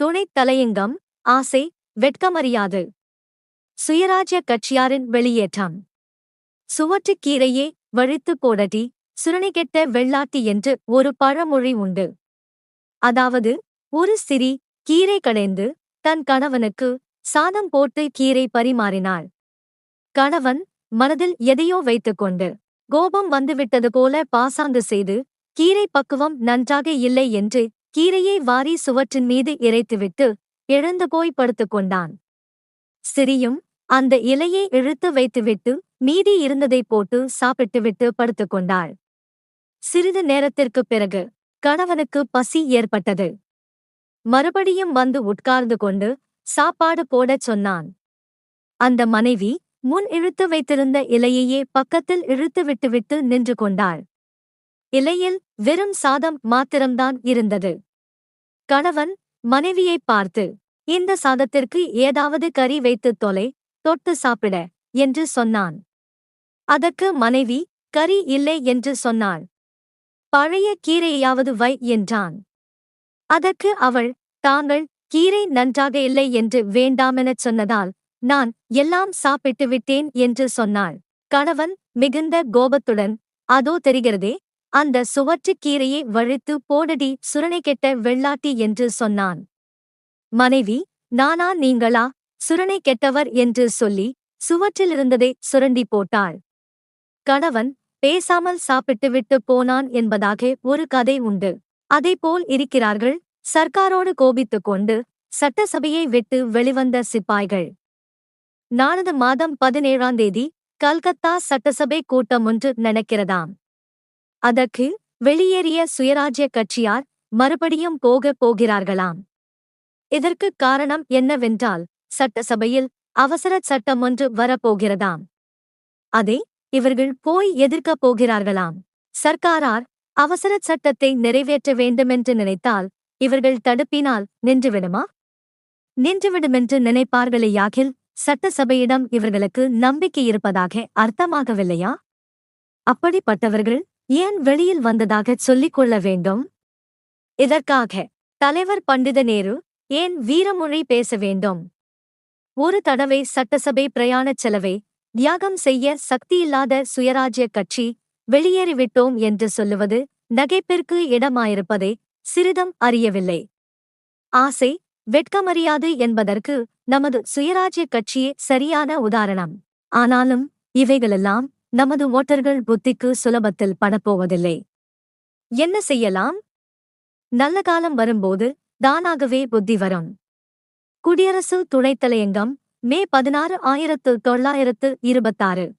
துணைத் தலையங்கம் ஆசை வெட்கமறியாது. சுயராஜ்ய கட்சியாரின் வெளியேற்றம். சுவற்றுக் கீரையே வழித்து போடடி சுரணிகெட்ட வெள்ளாட்டி என்று ஒரு பழமொழி உண்டு. அதாவது ஒரு சிறி கீரை கடைந்து தன் கணவனுக்கு சாதம் போட்டு கீரை பரிமாறினாள். கணவன் மனதில் எதையோ வைத்துக்கொண்டு கோபம் வந்துவிட்டது போல பாசாந்து செய்து கீரை பக்குவம் நன்றாக இல்லை என்று கீரையை வாரி சுவற்றின் மீது இறைத்துவிட்டு எழுந்து போய் படுத்துக் கொண்டான். சிறியும் அந்த இலையை இழுத்து வைத்துவிட்டு மீதி இருந்ததை போட்டு சாப்பிட்டுவிட்டு படுத்துக் கொண்டாள். சிறிது நேரத்திற்குப் பிறகு கணவனுக்கு பசி ஏற்பட்டது. மறுபடியும் வந்து உட்கார்ந்து கொண்டு சாப்பாடு போடச் சொன்னான். அந்த மனைவி முன் இழுத்து வைத்திருந்த இலையையே பக்கத்தில் இழுத்து விட்டுவிட்டு நின்று கொண்டாள். இலையில் வெறும் சாதம் மாத்திரம்தான் இருந்தது. கணவன் மனைவியைப் பார்த்து இந்த சாதத்திற்கு ஏதாவது கறி வைத்து தொலை தொட்டு சாப்பிட என்று சொன்னான். அதற்கு மனைவி கறி இல்லை என்று சொன்னாள். பழைய கீரையாவது வை என்றான். அதற்கு அவள் தாங்கள் கீரை நன்றாக இல்லை என்று வேண்டாமெனச் சொன்னதால் நான் எல்லாம் சாப்பிட்டு விட்டேன் என்று சொன்னாள். கணவன் மிகுந்த கோபத்துடன் அதோ தெரிகிறதே அந்த சுவற்றுக்கீரையை வழித்து போடடி சுரணை கெட்ட வெள்ளாட்டி என்று சொன்னான். மனைவி நானா நீங்களா? சுரணை கெட்டவர் என்று சொல்லி சுவற்றிலிருந்ததை சுரண்டி போட்டாள். கணவன் பேசாமல் சாப்பிட்டுவிட்டு போனான் என்பதாக ஒரு கதை உண்டு. அதேபோல் இருக்கிறார்கள் சர்க்காரோடு கோபித்துக் கொண்டு சட்டசபையை விட்டு வெளிவந்த சிப்பாய்கள். நானது மாதம் பதினேழாம் தேதி கல்கத்தா சட்டசபை கூட்டம் ஒன்று நடக்கிறதாம். அதற்கு வெளியேறிய சுயராஜ்ய கட்சியார் மறுபடியும் போகப் போகிறார்களாம். இதற்கு காரணம் என்னவென்றால் சட்டசபையில் அவசர சட்டம் ஒன்று வரப்போகிறதாம். அதை இவர்கள் போய் எதிர்க்கப் போகிறார்களாம். சர்க்காரார் அவசர சட்டத்தை நிறைவேற்ற வேண்டுமென்று நினைத்தால் இவர்கள் தடுப்பினால் நின்றுவிடுமா? நின்றுவிடுமென்று நினைப்பார்களேயாகில் சட்டசபையிடம் இவர்களுக்கு நம்பிக்கை இருப்பதாக அர்த்தமாகவில்லையா? அப்படிப்பட்டவர்கள் ஏன் வெளியில் வந்ததாகச் சொல்லிக் கொள்ள வேண்டும்? இதற்காக தலைவர் பண்டித நேரு ஏன் வீரமொழி பேச வேண்டும்? ஒரு தடவை சட்டசபை பிரயாணச் செலவை தியாகம் செய்ய சக்தியில்லாத சுயராஜ்ய கட்சி வெளியேறிவிட்டோம் என்று சொல்லுவது நகைப்பிற்கு இடமாயிருப்பதை சிறிதும் அறியவில்லை. ஆசை வெட்கமறியாது என்பதற்கு நமது சுயராஜ்ய கட்சியே சரியான உதாரணம். ஆனாலும் இவைகளெல்லாம் நமது ஓட்டர்கள் புத்திக்கு சுலபத்தில் படப்போவதில்லை. என்ன செய்யலாம்? நல்ல காலம் வரும்போது தானாகவே புத்தி வரும். குடியரசு துணைத் தலையங்கம் மே பதினாறு ஆயிரத்து தொள்ளாயிரத்து இருபத்தாறு.